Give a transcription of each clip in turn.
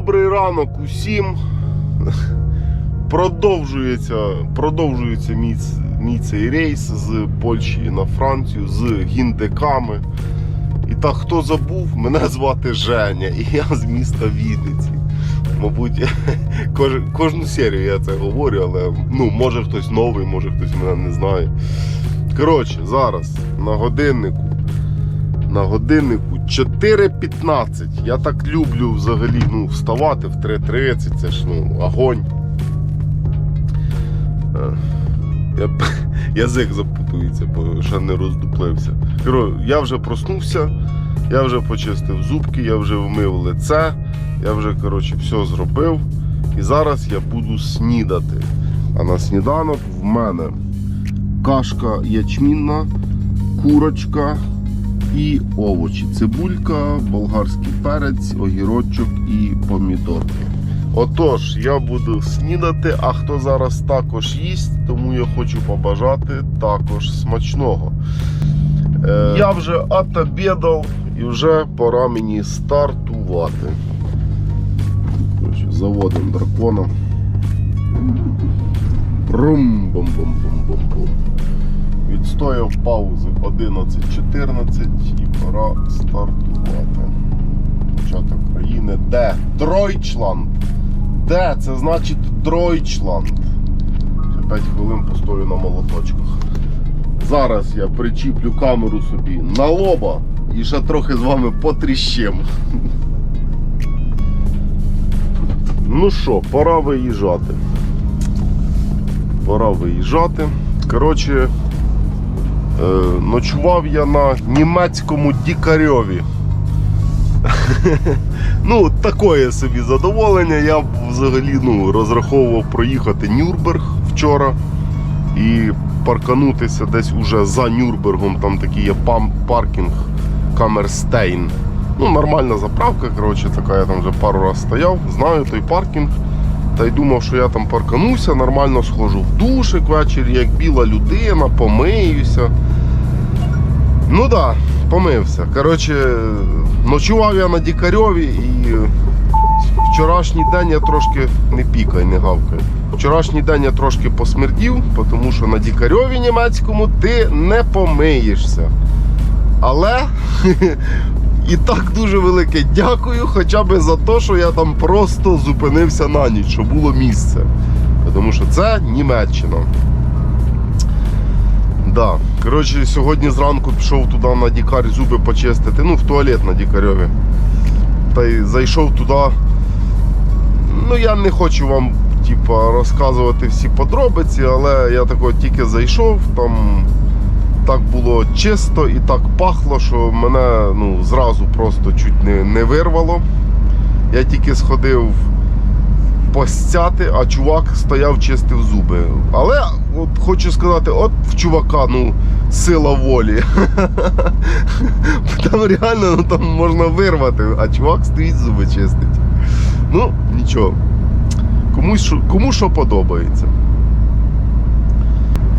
Добрий ранок усім. Продовжується, продовжується мій, мій цей рейс з Польщі на Францію з гіндеками. І так, хто забув, мене звати Женя, і я з міста Вінниці. Мабуть, кож, кожну серію я це говорю, але ну, може хтось новий, може хтось мене не знає. Коротше, зараз на годиннику. На годиннику 4.15. Я так люблю взагалі ну, вставати в 3.30, це ж ну, огонь. Е, Я, язик запутується, бо ще не роздуплився. Я вже проснувся, я вже почистив зубки, я вже вмив лице, я вже коротше, все зробив. І зараз я буду снідати. А на сніданок в мене кашка ячмінна, курочка і овочі. Цибулька, болгарський перець, огірочок і помідорки. Отож, я буду снідати, а хто зараз також їсть, тому я хочу побажати також смачного. Е, я вже отобідав і вже пора мені стартувати. Заводимо дракона. Рум-бум-бум-бум-бум-бум. Відстояв паузи 11.14 і пора стартувати. Початок країни. Де? Дройчланд. Де? Це значить Дройчланд. Ще 5 хвилин постою на молоточках. Зараз я причіплю камеру собі на лоба і ще трохи з вами потріщем. Ну що, пора виїжджати. Пора виїжджати. Коротше, ночував я на німецькому дікарьові. ну, такое собі задоволення. Я взагалі ну, розраховував проїхати Нюрнберг вчора і парканутися десь уже за Нюрнбергом. Там такий є паркінг Камерстейн. Ну, нормальна заправка, коротше, така, я там вже пару разів стояв, знаю той паркінг. Та й думав, що я там паркануся, нормально схожу в душик ввечері, як біла людина, помиюся. Ну так, да, помився. Коротше, ночував я на Дікарьові і вчорашній день я трошки не пікай, не гавкай. Вчорашній день я трошки посмердів, тому що на Дікарьові німецькому ти не помиєшся. Але і так дуже велике дякую, хоча б за те, що я там просто зупинився на ніч, що було місце. Тому що це Німеччина. Да. Коротше, сьогодні зранку пішов туди на дікар зуби почистити, ну в туалет на дікарьові. Та й зайшов туди. Ну, я не хочу вам типа, розказувати всі подробиці, але я тако тільки зайшов, там так було чисто і так пахло, що мене ну, зразу просто чуть не, не вирвало. Я тільки сходив постяти, а чувак стояв, чистив зуби. Але от хочу сказати, от в чувака ну, сила волі. Там реально ну, там можна вирвати, а чувак стоїть зуби чистить. Ну, нічого. Комусь, кому що подобається.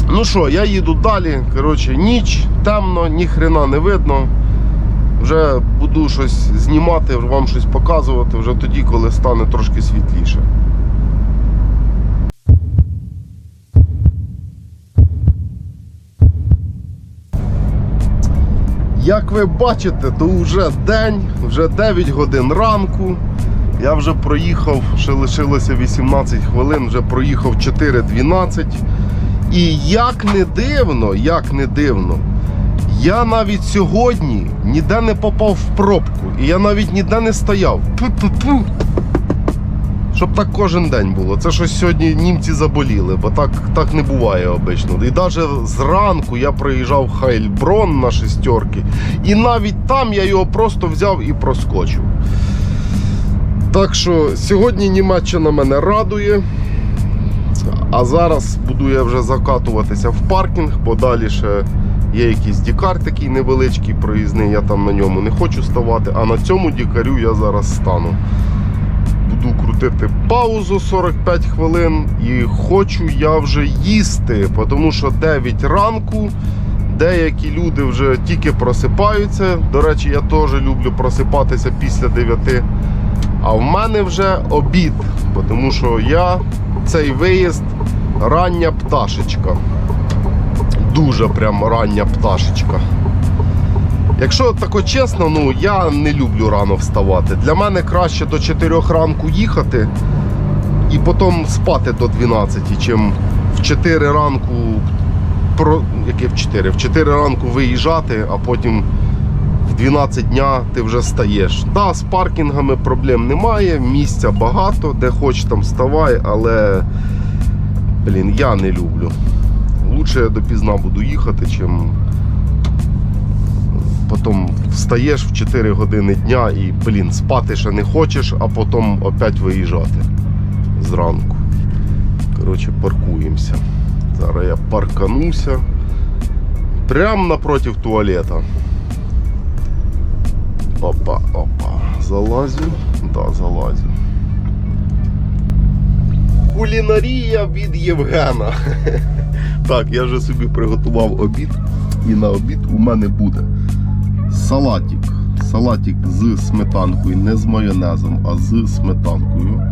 Ну що, я їду далі. Коротше, ніч, темно, ні хрена не видно. Вже буду щось знімати, вам щось показувати вже тоді, коли стане трошки світліше. Як ви бачите, то вже день, вже 9 годин ранку. Я вже проїхав, ще лишилося 18 хвилин, вже проїхав 4.12. І як не дивно, як не дивно, я навіть сьогодні ніде не попав в пробку. І я навіть ніде не стояв. Ту-ту-ту. Щоб так кожен день було. Це щось сьогодні німці заболіли, бо так, так не буває обично. І навіть зранку я проїжджав Хайльброн на шестерки, і навіть там я його просто взяв і проскочив. Так що сьогодні Німеччина мене радує. А зараз буду я вже закатуватися в паркінг, бо далі ще є якийсь дікар такий невеличкий проїзний, я там на ньому не хочу ставати, а на цьому дікарю я зараз стану. Буду крутити паузу 45 хвилин і хочу я вже їсти, тому що 9 ранку. Деякі люди вже тільки просипаються. До речі, я теж люблю просипатися після 9. А в мене вже обід, тому що я цей виїзд рання пташечка. Дуже прям рання пташечка. Якщо тако чесно, ну я не люблю рано вставати. Для мене краще до 4 ранку їхати і потім спати до 12, чим в 4 ранку про яке в 4? В 4 ранку виїжджати, а потім в 12 дня ти вже стаєш. Да, з паркінгами проблем немає, місця багато, де хоч там вставай, але блін, я не люблю. Лучше я допізна буду їхати, чим потім встаєш в 4 години дня і, блін, спати ще не хочеш, а потім опять виїжджати зранку. Коротше, паркуємося. Зараз я паркануся прямо напротив туалета. Опа, опа. Залазю. Да, залазю. Кулінарія від Євгена. Так, я вже собі приготував обід. І на обід у мене буде салатик. Салатик з сметанкою, не з майонезом, а з сметанкою.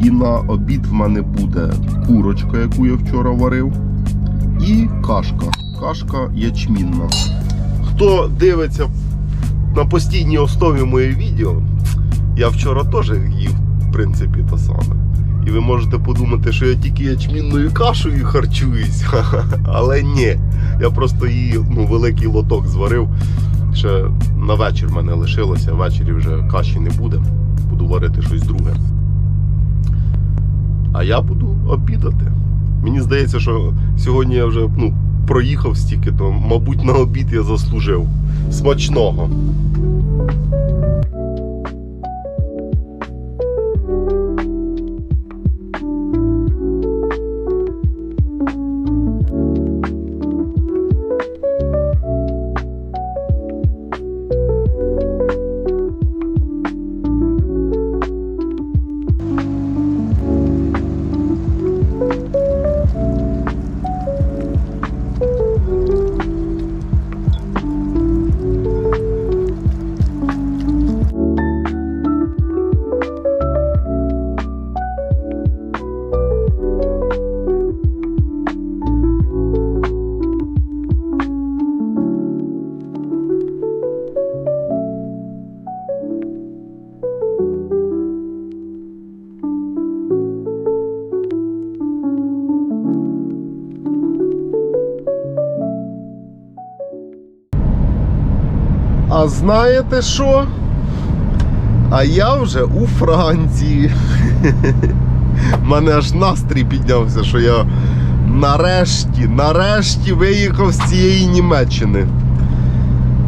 І на обід в мене буде курочка, яку я вчора варив, і кашка. Кашка ячмінна. Хто дивиться на постійній основі моє відео, я вчора теж їв, в принципі, те саме. Ви можете подумати, що я тільки ячмінною кашею харчуюсь. Але ні. Я просто її ну, великий лоток зварив. Ще на вечір мене лишилося, ввечері вже каші не буде. Буду варити щось друге. А я буду обідати. Мені здається, що сьогодні я вже ну, проїхав стільки, то, мабуть, на обід я заслужив. Смачного. А знаєте що? А я вже у Франції. У мене аж настрій піднявся, що я нарешті, нарешті виїхав з цієї Німеччини.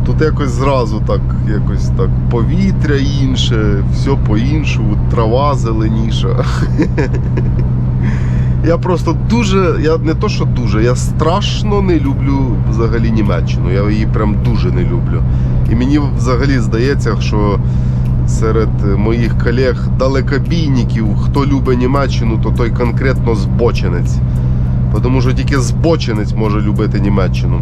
Тут якось зразу так, якось так повітря інше, все по-іншому, трава зеленіша. Я просто дуже, я не то, що дуже, я страшно не люблю взагалі Німеччину. Я її прям дуже не люблю. І мені взагалі здається, що серед моїх колег далекобійників, хто любить Німеччину, то той конкретно збочинець. Тому що тільки збочинець може любити Німеччину.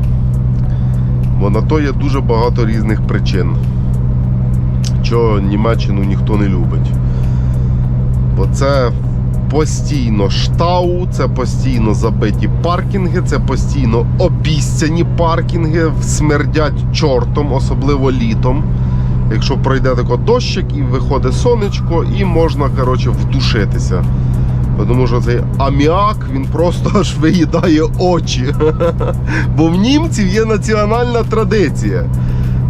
Бо на то є дуже багато різних причин, чого Німеччину ніхто не любить. Бо це постійно штау, це постійно забиті паркінги, це постійно обіцяні паркінги, смердять чортом, особливо літом. Якщо пройде тако дощик і виходить сонечко, і можна коротше, вдушитися. Тому що цей аміак він просто аж виїдає очі. Бо в німців є національна традиція.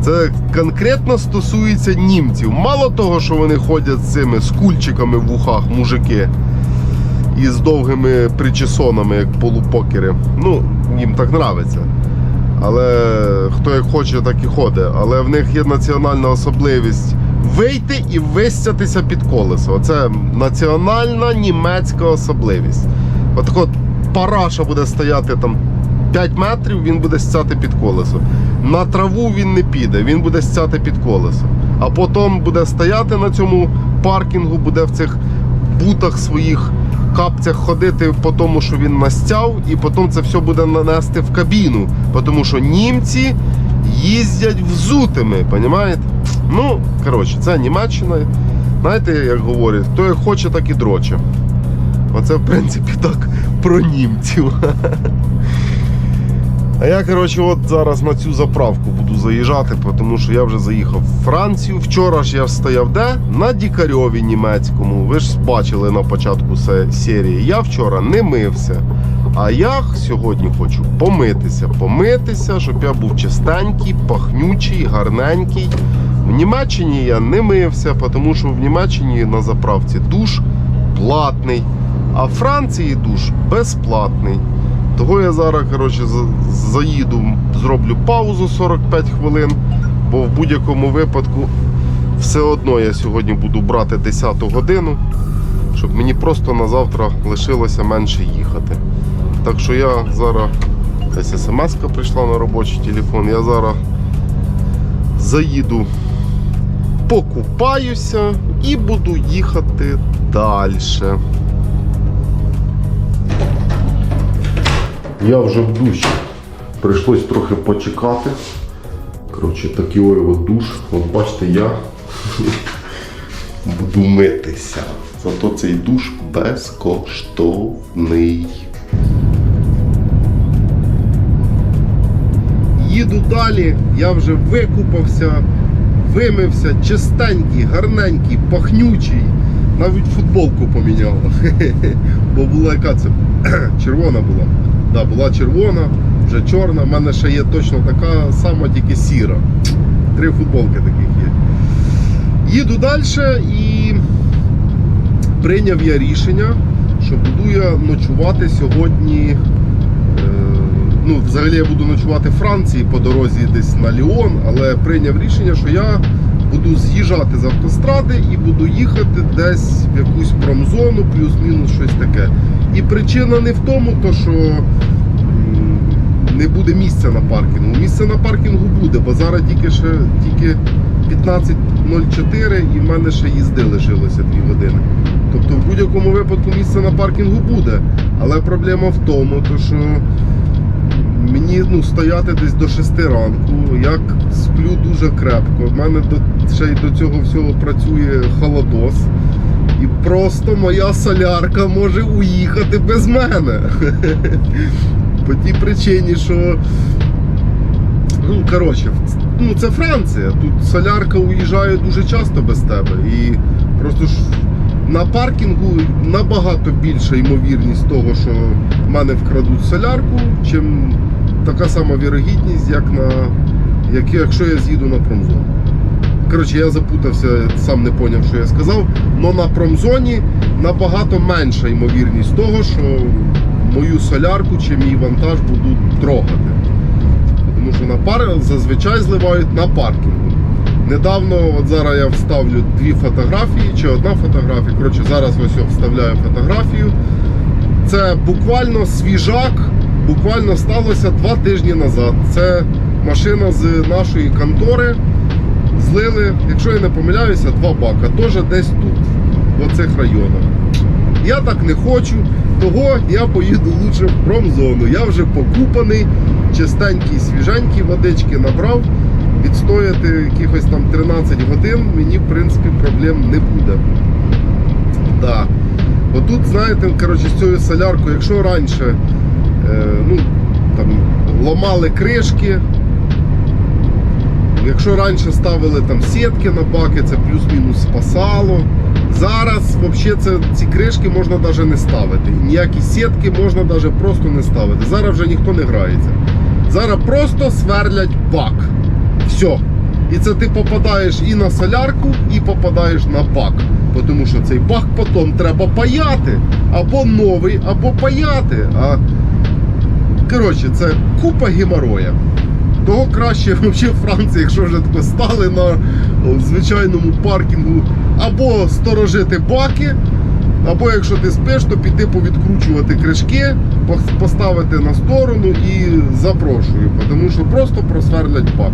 Це конкретно стосується німців. Мало того, що вони ходять з цими з кульчиками в вухах, мужики, і з довгими причесонами, як полупокери. Ну, їм так нравиться. Але хто як хоче, так і ходить. Але в них є національна особливість вийти і вистятися під колесо. Це національна німецька особливість. Отак от параша буде стояти там 5 метрів, він буде стяти під колесо. На траву він не піде, він буде стяти під колесо. А потім буде стояти на цьому паркінгу, буде в цих бутах своїх капцях ходити по тому, що він настяв, і потім це все буде нанести в кабіну. Тому що німці їздять взутими, розумієте? Ну, коротше, це Німеччина. Знаєте, як говорять, хто хоче, так і дроче. Оце, в принципі, так про німців. А я, коротше, от зараз на цю заправку буду заїжджати, тому що я вже заїхав в Францію. Вчора ж я стояв де? На Дікарьові німецькому. Ви ж бачили на початку серії. Я вчора не мився. А я сьогодні хочу помитися. Помитися, щоб я був чистенький, пахнючий, гарненький. В Німеччині я не мився, тому що в Німеччині на заправці душ платний, а в Франції душ безплатний. Того я зараз коротше, заїду, зроблю паузу 45 хвилин, бо в будь-якому випадку все одно я сьогодні буду брати 10 годину, щоб мені просто на завтра лишилося менше їхати. Так що я зараз десь смс прийшла на робочий телефон, я зараз заїду, покупаюся і буду їхати далі. Я вже в душі. Прийшлось трохи почекати. Коротше, такий от душ. От бачите, я буду митися. Зато цей душ безкоштовний. Їду далі, я вже викупався, вимився, чистенький, гарненький, пахнючий. Навіть футболку поміняв. Бо була яка це червона була. Да, була червона, вже чорна. У мене ще є точно така сама, тільки сіра. Три футболки таких є. Їду далі і прийняв я рішення, що буду я ночувати сьогодні. е, Ну, взагалі я буду ночувати в Франції по дорозі десь на Ліон, але прийняв рішення, що я буду з'їжджати з автостради і буду їхати десь в якусь промзону, плюс-мінус щось таке. І причина не в тому, то що не буде місця на паркінгу. Місце на паркінгу буде, бо зараз тільки ще тільки 15.04 і в мене ще їзди лишилося 2 години. Тобто в будь-якому випадку місце на паркінгу буде. Але проблема в тому, то що мені ну, стояти десь до 6 ранку. Я сплю дуже крепко. У мене до, ще й до цього всього працює холодос. І просто моя солярка може уїхати без мене. По тій причині, що. Ну, коротше, ну це Франція. Тут солярка уїжджає дуже часто без тебе. І просто ж на паркінгу набагато більша ймовірність того, що в мене вкрадуть солярку, чим така сама вірогідність, як на як, якщо я з'їду на промзону. Коротше, я запутався, сам не зрозумів, що я сказав. Но на промзоні набагато менша ймовірність того, що мою солярку чи мій вантаж будуть трогати. Тому що на пар зазвичай зливають на паркінгу. Недавно, от зараз я вставлю дві фотографії чи одна фотографія. Коротше, зараз ось я вставляю фотографію. Це буквально свіжак, буквально сталося два тижні назад. Це машина з нашої контори. Злили, якщо я не помиляюся, два бака. Теж десь тут, в оцих районах. Я так не хочу, того я поїду лучше в промзону. Я вже покупаний, чистенький, свіженький водички набрав. Відстояти якихось там 13 годин мені, в принципі, проблем не буде. Да. Бо тут, знаєте, коротше, з цією соляркою, якщо раніше е, ну, там, ламали кришки, якщо раніше ставили там сітки на баки, це плюс-мінус спасало. Зараз взагалі це, ці кришки можна навіть не ставити. Ніякі сітки можна навіть просто не ставити. Зараз вже ніхто не грається. Зараз просто сверлять бак. Все. І це ти попадаєш і на солярку, і попадаєш на бак. Тому що цей бак потім треба паяти. Або новий, або паяти. А коротше, це купа геморроя. Того краще взагалі в Франції, якщо вже тако стали на звичайному паркінгу, або сторожити баки, або якщо ти спиш, то піти повідкручувати кришки, поставити на сторону і запрошую, тому що просто просверлять бак.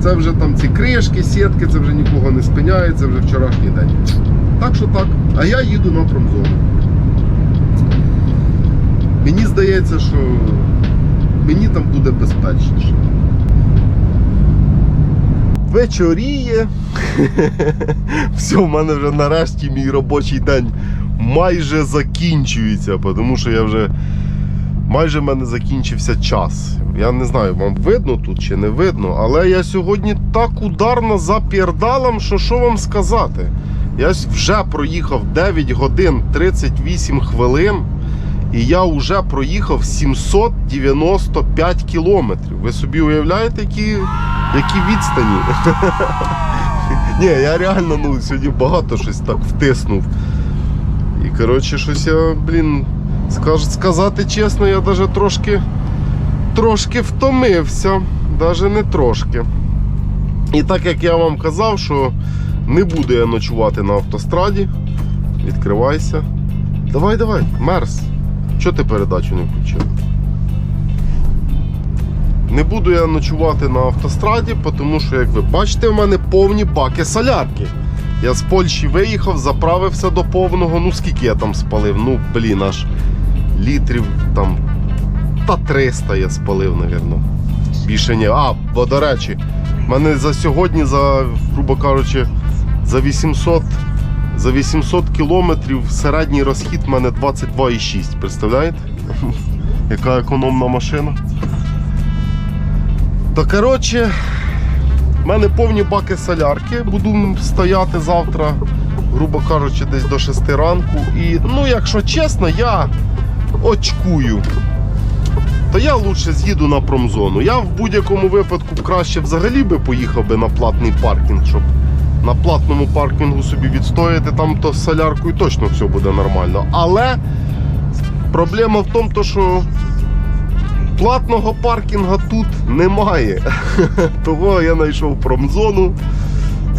Це вже там ці кришки, сітки, це вже нікого не спиняє, це вже вчорашній день. Так що так. А я їду на промзону. Мені здається, що мені там буде безпечніше. Вечоріє. Все, в мене вже нарешті мій робочий день майже закінчується, тому що я вже майже в мене закінчився час. Я не знаю, вам видно тут чи не видно, але я сьогодні так ударно запірдалам, що що вам сказати. Я вже проїхав 9 годин 38 хвилин, і я вже проїхав 795 кілометрів. Ви собі уявляєте, які, які відстані? Ні, я реально ну, сьогодні багато щось так втиснув. І коротше, щось я, блін, скаж, сказати чесно, я навіть трошки, трошки втомився. Навіть не трошки. І так як я вам казав, що не буду я ночувати на автостраді. Відкривайся. Давай, давай, мерз. Чого ти передачу не включив? Не буду я ночувати на автостраді, тому що, як ви бачите, в мене повні баки солярки. Я з Польщі виїхав, заправився до повного. Ну скільки я там спалив? Ну, блін, аж літрів там. Та 300 я спалив, напевно. Більше ні. А, бо до речі, в мене за сьогодні, за, грубо кажучи, за 800, за 800 кілометрів середній розхід в мене 22,6. Представляєте? Яка економна машина. То коротше, в мене повні баки солярки. Буду стояти завтра, грубо кажучи, десь до 6 ранку. І, ну, якщо чесно, я очкую. То я лучше з'їду на промзону. Я в будь-якому випадку краще взагалі би поїхав би на платний паркінг, щоб на платному паркінгу собі відстояти, там то з соляркою точно все буде нормально. Але проблема в тому, що платного паркінга тут немає. Того я знайшов промзону.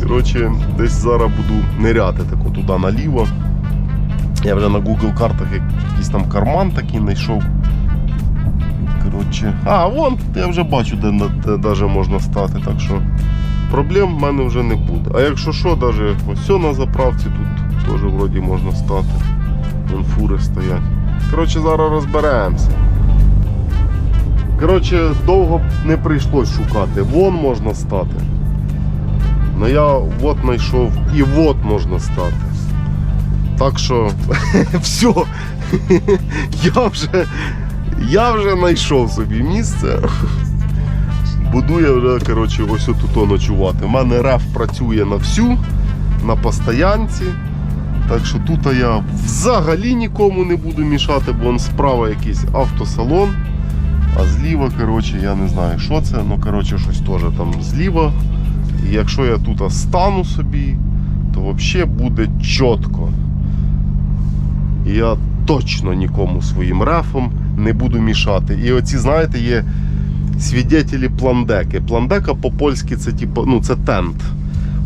Коротше, десь зараз буду ниряти тако туди наліво. Я вже на Google картах якийсь там карман такий знайшов. Коротше. А, вон, я вже бачу, де, на- де даже можна стати, так що проблем в мене вже не буде. А якщо що, даже ось на заправці тут теж вроді можна стати. Вон фури стоять. Коротше, зараз розберемося. Коротше, довго не прийшлось шукати. Вон можна стати. Ну я от знайшов і от можна стати. Так що все. Я вже я вже знайшов собі місце. Буду я вже коротше, ось тут ночувати. У мене реф працює на всю, на постоянці. Так що тут я взагалі нікому не буду мішати, бо он справа якийсь автосалон. А зліва, коротше, я не знаю, що це, ну коротше, щось теж там зліва. І якщо я тут стану собі, то взагалі буде чітко. Я точно нікому своїм рефом не буду мішати. І оці, знаєте, є свідетелі пландеки. Пландека по-польськи це типу, ну, це тент.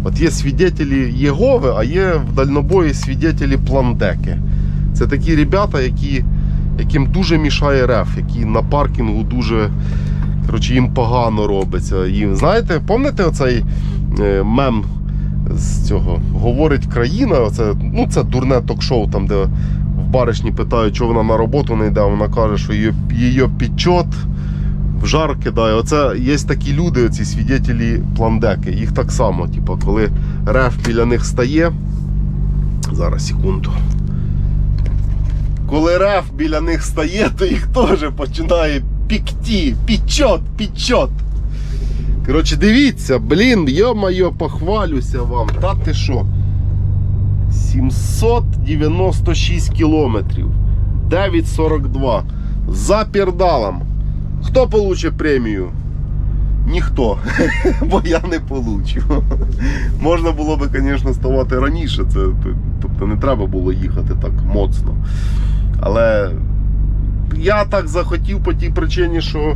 От є свідетелі Єгови, а є в дальнобої свідетелі пландеки. Це такі ребята, які, яким дуже мішає реф, які на паркінгу дуже коротше, їм погано робиться. Їм, знаєте, пам'ятаєте оцей е, мем з цього? Говорить країна, оце, ну, це дурне ток-шоу, там, де в баришні питають, чого вона на роботу не йде, вона каже, що її, її підчот в жар кидає. Оце є такі люди, оці свідетелі пландеки. Їх так само, типу, коли реф біля них стає. Зараз секунду. Коли реф біля них стає, то їх теж починає пікті, пічот, пічот. Коротше, дивіться, блін, йо-моє, похвалюся вам. Та ти що? 796 кілометрів. 9,42. За пердалом. Хто получить премію? Ніхто. Бо я не получу. Можна було би, звісно, ставати раніше. Це, тобто не треба було їхати так моцно. Але я так захотів по тій причині, що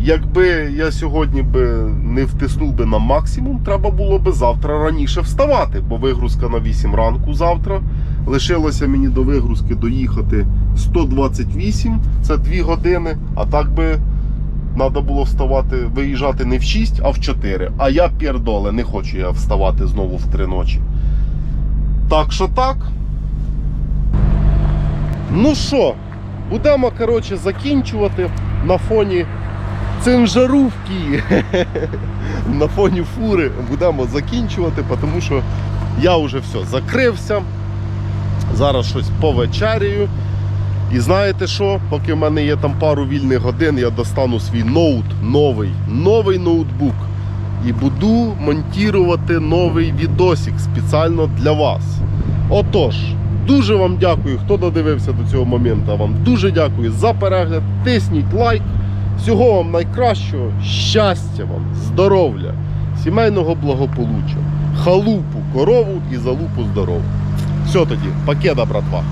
якби я сьогодні би не втиснув би на максимум, треба було би завтра раніше вставати, бо вигрузка на 8 ранку завтра. Лишилося мені до вигрузки доїхати 128, це 2 години, а так би треба було вставати, виїжджати не в 6, а в 4. А я п'єрдоле, не хочу я вставати знову в 3 ночі. Так що так. Ну що, будемо коротше, закінчувати на фоні цим жарувки на фоні фури будемо закінчувати, тому що я вже все закрився. Зараз щось повечеряю. І знаєте що? Поки в мене є там пару вільних годин, я достану свій ноут, новий, новий ноутбук. І буду монтувати новий відосик спеціально для вас. Отож, дуже вам дякую, хто додивився до цього моменту. Вам дуже дякую за перегляд. Тисніть лайк. Всього вам найкращого, щастя вам, здоров'я, сімейного благополуччя, халупу, корову і залупу здорову. Все тоді, пакета, братва.